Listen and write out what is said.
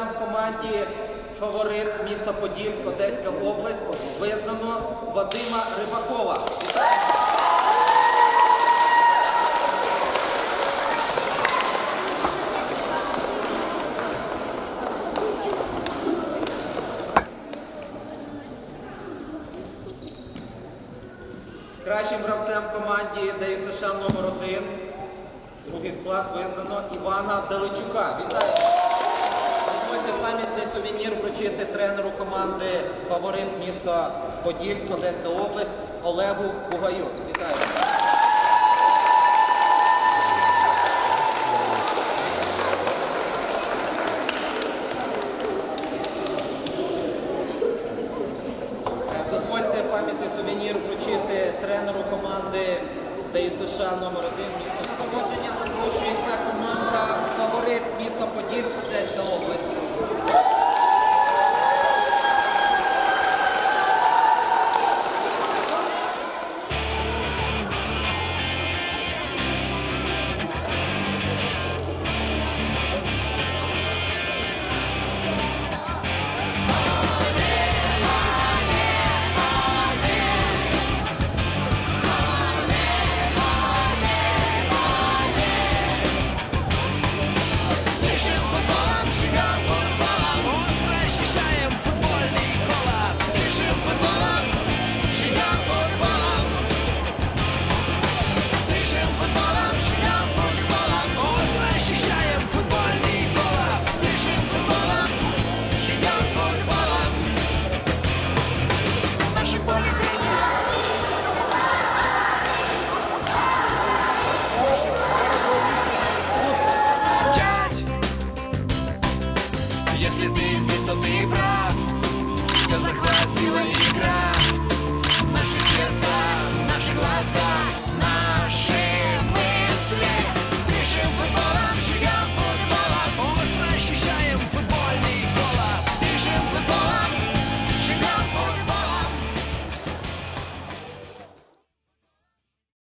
гравцем в команді фаворит міста Подільськ, Одеська область визнано Вадима Рибакова. Кращим гравцем в команді ДЮСШ номер 1 Другий склад визнано Івана Даличука. Вітаю! Пам'ятний сувенір вручити тренеру команди фаворит міста Подільська Одеська область Олегу Бугаю. Вітаю! Е, дозвольте пам'ятний сувенір вручити тренеру команди ДІ США номер 1 міста. Нагородження запрошується команда фаворит міста Подільська Одеська область.